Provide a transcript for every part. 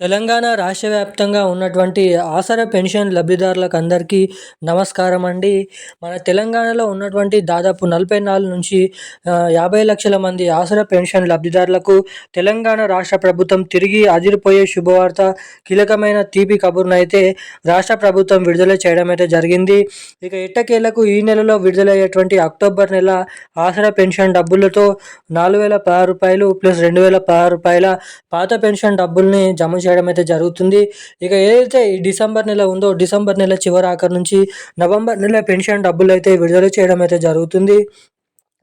తెలంగాణ రాష్ట్ర వ్యాప్తంగా ఉన్నటువంటి ఆసర పెన్షన్ లబ్ధిదారులకు అందరికీ నమస్కారం అండి మన తెలంగాణలో ఉన్నటువంటి దాదాపు నలభై నాలుగు నుంచి యాభై లక్షల మంది ఆసర పెన్షన్ లబ్ధిదారులకు తెలంగాణ రాష్ట్ర ప్రభుత్వం తిరిగి అదిరిపోయే శుభవార్త కీలకమైన తీపి కబుర్ను అయితే రాష్ట్ర ప్రభుత్వం విడుదల చేయడం అయితే జరిగింది. ఇక ఎట్టకేలకు ఈ నెలలో విడుదలయ్యేటువంటి అక్టోబర్ నెల ఆసర పెన్షన్ డబ్బులతో నాలుగు వేల పదహారు రూపాయలు ప్లస్ రెండు వేల పదహారు రూపాయల పాత పెన్షన్ డబ్బుల్ని జమ చేయడం అయితే జరుగుతుంది. ఇక ఏదైతే ఈ డిసెంబర్ నెల ఉందో డిసెంబర్ నెల చివరి ఆఖరి నుంచి నవంబర్ నెల పెన్షన్ డబ్బులు అయితే విడుదల చేయడం అయితే జరుగుతుంది.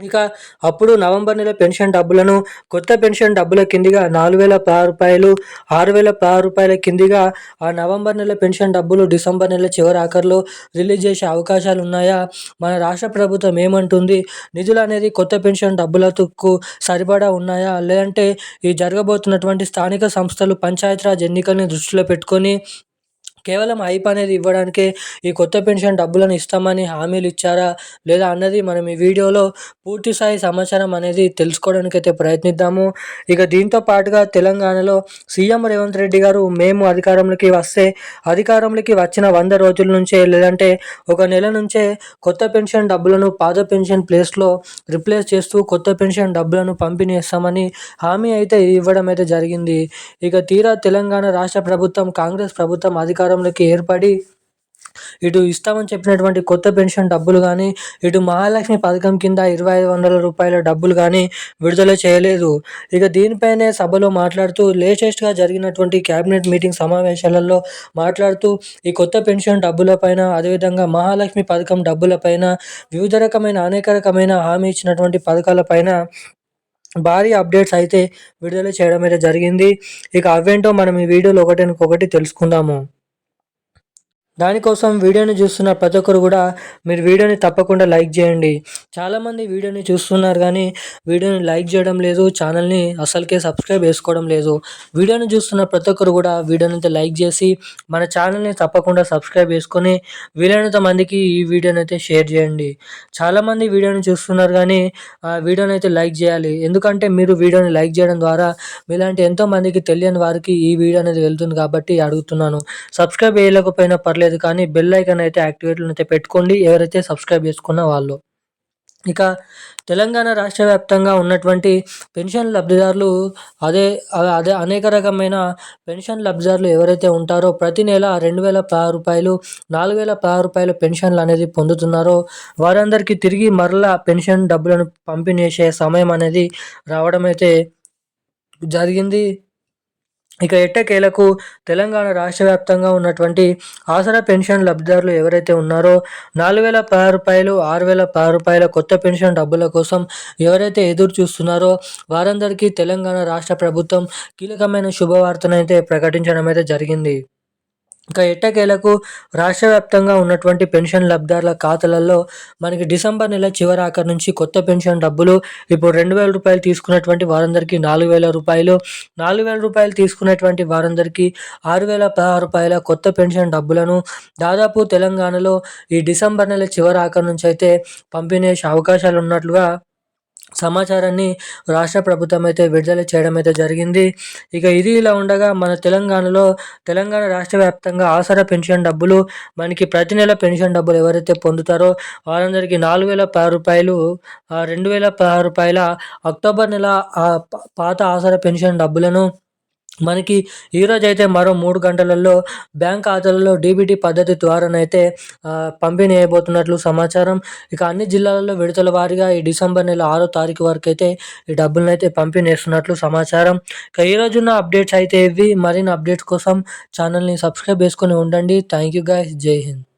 ఇక అప్పుడు నవంబర్ నెల పెన్షన్ డబ్బులను కొత్త పెన్షన్ డబ్బుల కిందిగా నాలుగు వేల పది రూపాయలు ఆరు వేల పది రూపాయల కిందిగా ఆ నవంబర్ నెల పెన్షన్ డబ్బులు డిసెంబర్ నెల చివరి ఆఖరిలో రిలీజ్ చేసే అవకాశాలు ఉన్నాయా? మన రాష్ట్ర ప్రభుత్వం ఏమంటుంది? నిధులు అనేది కొత్త పెన్షన్ డబ్బులకు సరిపడా ఉన్నాయా? లేదంటే ఈ జరగబోతున్నటువంటి స్థానిక సంస్థలు పంచాయతీరాజ్ ఎన్నికల్ని దృష్టిలో పెట్టుకొని కేవలం హైప్ అనేది ఇవ్వడానికే ఈ కొత్త పెన్షన్ డబ్బులను ఇస్తామని హామీలు ఇచ్చారా లేదా అన్నది మనం ఈ వీడియోలో పూర్తి స్థాయి సమాచారం అనేది తెలుసుకోవడానికి అయితే ప్రయత్నిద్దాము. ఇక దీంతో పాటుగా తెలంగాణలో సీఎం రేవంత్ రెడ్డి గారు మేము అధికారంలోకి వస్తే అధికారంలోకి వచ్చిన వంద రోజుల నుంచే లేదంటే ఒక నెల నుంచే కొత్త పెన్షన్ డబ్బులను పాత పెన్షన్ ప్లేస్లో రిప్లేస్ చేస్తూ కొత్త పెన్షన్ డబ్బులను పంపిణీ చేస్తామని హామీ అయితే ఇవ్వడం అయితే జరిగింది. ఇక తీరా తెలంగాణ రాష్ట్ర ప్రభుత్వం కాంగ్రెస్ ప్రభుత్వం అధికారం అధికారంలోకి ఏర్పడి ఇటు ఇస్తామని చెప్పినటువంటి కొత్త పెన్షన్ డబ్బులు కానీ ఇటు మహాలక్ష్మి పథకం కింద ఇరవై ఐదు వందల రూపాయల డబ్బులు కానీ విడుదల చేయలేదు. ఇక దీనిపైనే సభలో మాట్లాడుతూ లేటెస్ట్గా జరిగినటువంటి క్యాబినెట్ మీటింగ్ సమావేశాలలో మాట్లాడుతూ ఈ కొత్త పెన్షన్ డబ్బులపైన అదేవిధంగా మహాలక్ష్మి పథకం డబ్బులపైన వివిధ రకమైన అనేక రకమైన హామీ ఇచ్చినటువంటి పథకాలపైన భారీ అప్డేట్స్ అయితే విడుదల చేయడం అయితే జరిగింది. ఇక అవేంటో మనం ఈ వీడియోలో ఒకటి తెలుసుకుందాము. దానికోసం వీడియోని చూస్తున్న ప్రతి ఒక్కరు కూడా మీరు వీడియోని తప్పకుండా లైక్ చేయండి. చాలామంది వీడియోని చూస్తున్నారు కానీ వీడియోని లైక్ చేయడం లేదు ఛానల్ని అసలుకే సబ్స్క్రైబ్ చేసుకోవడం లేదు. వీడియోని చూస్తున్న ప్రతి ఒక్కరు కూడా వీడియోని అయితే లైక్ చేసి మన ఛానల్ని తప్పకుండా సబ్స్క్రైబ్ చేసుకొని వీలైనంత మందికి ఈ వీడియోని అయితే షేర్ చేయండి. చాలామంది వీడియోని చూస్తున్నారు కానీ ఆ వీడియోని అయితే లైక్ చేయాలి. ఎందుకంటే మీరు వీడియోని లైక్ చేయడం ద్వారా మీలాంటి ఎంతో మందికి తెలియని వారికి ఈ వీడియో అనేది వెళ్తుంది కాబట్టి అడుగుతున్నాను. సబ్స్క్రైబ్ చేయలేకపోయినా పర్లేదు. లేదు కానీ బెల్ ఐకాన్ అయితే యాక్టివేట్లో అయితే పెట్టుకోండి. ఎవరైతే సబ్స్క్రైబ్ చేసుకున్న వాళ్ళు. ఇక తెలంగాణ రాష్ట్ర వ్యాప్తంగా ఉన్నటువంటి పెన్షన్ లబ్ధిదారులు అదే అదే అనేక రకమైన పెన్షన్ లబ్ధిదారులు ఎవరైతే ఉంటారో ప్రతి నెల రెండు వేల పదహారు రూపాయలు నాలుగు వేల పదహారు రూపాయలు పెన్షన్లు అనేది పొందుతున్నారో వారందరికీ తిరిగి మరలా పెన్షన్ డబ్బులను పంపిణీ చేసే సమయం అనేది రావడం అయితే జరిగింది. ఇక ఎట్టకేలకు తెలంగాణ రాష్ట్ర వ్యాప్తంగా ఉన్నటువంటి ఆసరా పెన్షన్ లబ్ధిదారులు ఎవరైతే ఉన్నారో నాలుగు వేల పది రూపాయలు ఆరు వేల పది రూపాయల కొత్త పెన్షన్ డబ్బుల కోసం ఎవరైతే ఎదురు చూస్తున్నారో వారందరికీ తెలంగాణ రాష్ట్ర ప్రభుత్వం కీలకమైన శుభవార్తనైతే ప్రకటించడం అయితే జరిగింది. ఇంకా ఎట్టకేలకు రాష్ట్ర వ్యాప్తంగా ఉన్నటువంటి పెన్షన్ లబ్ధారుల ఖాతాలలో మనకి డిసెంబర్ నెల చివరి ఆఖరి నుంచి కొత్త పెన్షన్ డబ్బులు ఇప్పుడు రెండు వేల రూపాయలు తీసుకున్నటువంటి వారందరికీ నాలుగు వేల రూపాయలు నాలుగు వేల రూపాయలు తీసుకున్నటువంటి వారందరికీ ఆరు వేల పదహారు రూపాయల కొత్త పెన్షన్ డబ్బులను దాదాపు తెలంగాణలో ఈ డిసెంబర్ నెల చివరి ఆఖరి నుంచి అయితే పంపిణీ అవకాశాలు ఉన్నట్లుగా సమాచారాన్ని రాష్ట్ర ప్రభుత్వం అయితే విడుదల చేయడం అయితే జరిగింది. ఇక ఇది ఇలా ఉండగా మన తెలంగాణలో తెలంగాణ రాష్ట్ర వ్యాప్తంగా ఆసరా పెన్షన్ డబ్బులు మనకి ప్రతి నెల పెన్షన్ డబ్బులు ఎవరైతే పొందుతారో వారందరికీ నాలుగు వేల పదహారు రూపాయలు రెండు వేల పదహారు రూపాయల అక్టోబర్ నెల పాత ఆసరా పెన్షన్ డబ్బులను మనకి ఈరోజు అయితే మరో మూడు గంటలలో బ్యాంక్ ఖాతాలలో డీబీటీ పద్ధతి ద్వారానైతే పంపిణీ అయిపోతున్నట్లు సమాచారం. ఇక అన్ని జిల్లాలలో విడతల వారీగా ఈ డిసెంబర్ నెల ఆరో తారీఖు వరకు అయితే ఈ డబ్బులను అయితే పంపిణీ చేస్తున్నట్లు సమాచారం. ఇక ఈరోజు ఉన్న అప్డేట్స్ అయితే ఇవి. మరిన్ని అప్డేట్స్ కోసం ఛానల్ని సబ్స్క్రైబ్ చేసుకొని ఉండండి. Thank you guys. Jai Hind.